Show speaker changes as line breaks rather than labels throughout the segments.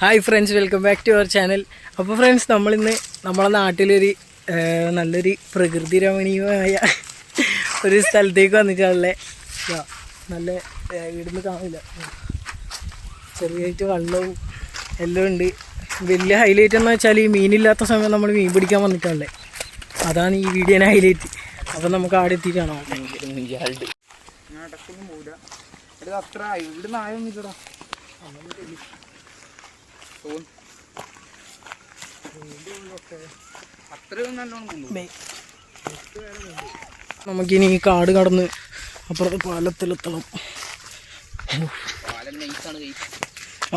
Hi friends welcome back to our channel അപ്പോൾ friends നമ്മളിന്ന് നമ്മളെ നാട്ടിലൊരു നല്ലൊരു പ്രകൃതി രമണീയമായ ഒരു സ്ഥലത്തേക്ക് വന്നിട്ടാണല്ലേ. നല്ല ഇവിടുന്ന് കാണില്ല ചെറിയായിട്ട് വെള്ളവും എല്ലാം ഉണ്ട്. വലിയ ഹൈലൈറ്റ് എന്ന് വെച്ചാൽ ഈ മീനില്ലാത്ത സമയം നമ്മൾ മീൻ പിടിക്കാൻ വന്നിട്ടാണല്ലേ. അതാണ് ഈ വീഡിയോനെ ഹൈലൈറ്റ് അപ്പം നമുക്ക് ആടെ എത്തിയിട്ടാണോ?
അത്ര ഇവിടുന്ന് ആയൊന്നും അത്രയും നല്ലോണം
നമുക്കിനി ഈ കാട് കടന്ന് അപ്പുറത്ത് പാലത്തിലെത്തണം.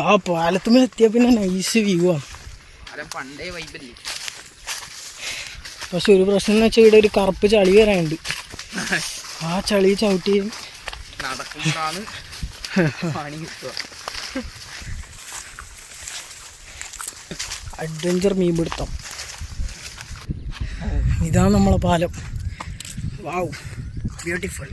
ആ പാലത്തുമ്മ എത്തിയാൽ പിന്നെ നൈസ് വ്യൂ ആണ്.
പാലം പണ്ടേ വൈബല്ലേ
പക്ഷെ ഒരു പ്രശ്നം എന്ന് വെച്ചാൽ ഇവിടെ ഒരു കറുപ്പ് ചളി വരാനുണ്ട്. ആ ചളി ചവിട്ടി
നടക്കുമ്പോഴാണ് പണി കിട്ടുക.
അഡ്വഞ്ചർ മീൻ പിടുത്തം. ഇതാണ് നമ്മളെ പാലം. വാവ് ബ്യൂട്ടിഫുൾ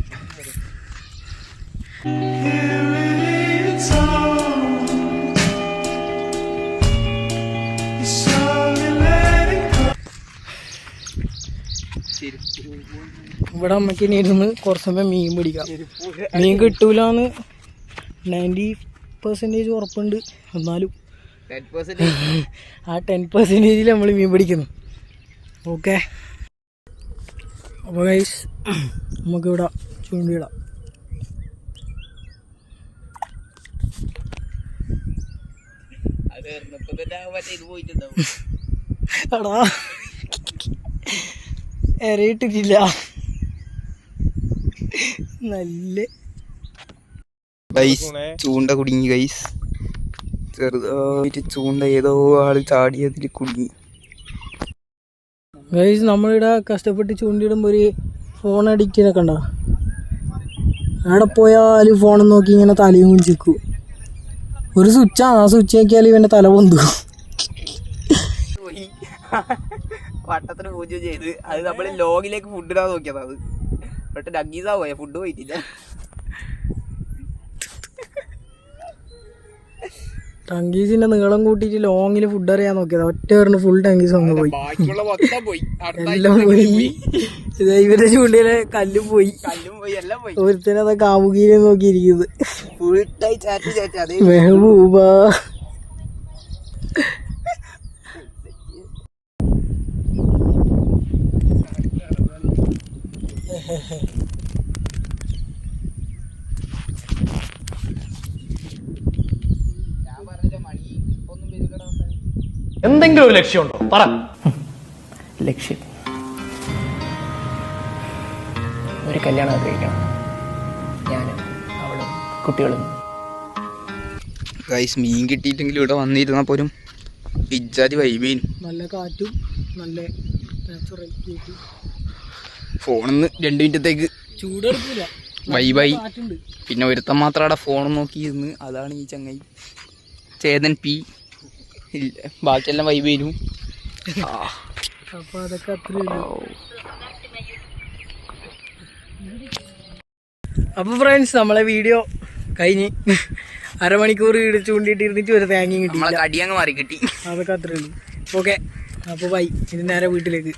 ഇവിടെ അമ്മയ്ക്ക് ഇനി ഇരുന്ന് കുറച്ച് സമയം മീൻ പിടിക്കാം. മീൻ കിട്ടൂലെന്ന് നയന്റി പെർസെന്റേജ് ഉറപ്പുണ്ട്. എന്നാലും ആ ടെൻ പെർസെന്റേജിൽ നമ്മൾ മീൻ പിടിക്കുന്നു. ഓക്കെ അപ്പോൾ ഗൈസ് നമുക്കിവിടെ ചൂണ്ടിയിടാം. എടാ. നല്ല.
ചൂണ്ട കുടുങ്ങി ഗൈസ് ചെറുതായിട്ട് ചൂണ്ട ഏതോ ആൾ ചാടിയതിൽ കുടുങ്ങി.
ഗൈസ് നമ്മളിവിടെ കഷ്ടപ്പെട്ട് ചൂണ്ടിയിടുമ്പോൾ ഒരു ഫോൺ അഡിക്റ്റിനൊക്കെ ഉണ്ടോ? അവിടെ പോയാലും ഫോൺ നോക്കി ഇങ്ങനെ തലയും കുഞ്ചിക്കും. ഒരു സ്വിച്ചാണ് ആ സ്വിച്ച് നോക്കിയാൽ ഇവന്റെ തല പൊന്തു.
വട്ടത്തിന് പൂജ ചെയ്ത്. അത് നമ്മൾ ലോഗിലേക്ക് ഫുഡ് ഇടാൻ നോക്കിയതാ അത്. പെട്ടെന്ന് ഡഗീസാ പോയ ഫുഡ് പോയിട്ടില്ല.
ടങ്കീസിന്റെ നീളം കൂട്ടിയിട്ട് ലോങ്ങിൽ ഫുഡ് അറിയാൻ നോക്കിയത്. ഒറ്റ പറഞ്ഞ് ഫുൾ ടങ്കീസ് അങ്ങ് പോയി. എല്ലാം പോയി. ഇവരുടെ ചൂണ്ടിയിലെ കല്ലും പോയി.
കല്ലും പോയി എല്ലാം പോയി.
ഒരുത്തനത് കാമുകീനെ നോക്കിയിരിക്കുന്നത്.
ഫുൾ ടൈം ചാറ്റ്
എന്തെങ്കിലും ഒരു ലക്ഷ്യമുണ്ടോ? പറ.
ലക്ഷ്യം. ഒരു കല്യാണം ആഗ്രഹിക്കണം. ഞാനും അവളും കുട്ടികളും.
ഗൈസ് മീൻ കിട്ടിയിട്ടെങ്കിലും ഇവിടെ വന്നിരുന്നാ പോലും ഇജ്ജാതി വൈമീൻ
നല്ല കാറ്റും നല്ല നാച്ചുറൽ
ഫോണിന്ന് രണ്ട് മിനിറ്റത്തേക്ക്
ചൂടെടുക്കില്ല
വൈബായി
കാറ്റുണ്ട്.
പിന്നെ ഒരുത്തം മാത്രം അവിടെ ഫോൺ നോക്കിയിരുന്ന്. അതാണ് ഈ ചങ്ങായി. ചേതൻ പി. ബാക്കിയെല്ലാം വൈബേനും
അപ്പൊ അതൊക്കെ അത്രേ ഉള്ളൂ. അപ്പൊ ഫ്രണ്ട്സ് നമ്മളെ വീഡിയോ കഴിഞ്ഞ് അരമണിക്കൂർ ഇടിച്ചു കൊണ്ടിട്ടിരുന്നിട്ട് ഒരു തേങ്ങയും
കിട്ടി
അടിയങ്ങ്
കടിയങ്ങ് മാറി കിട്ടി.
അതൊക്കെ അത്രേ ഉള്ളൂ. ഓക്കെ അപ്പൊ ബൈ ഇനി നേരെ വീട്ടിലേക്ക്.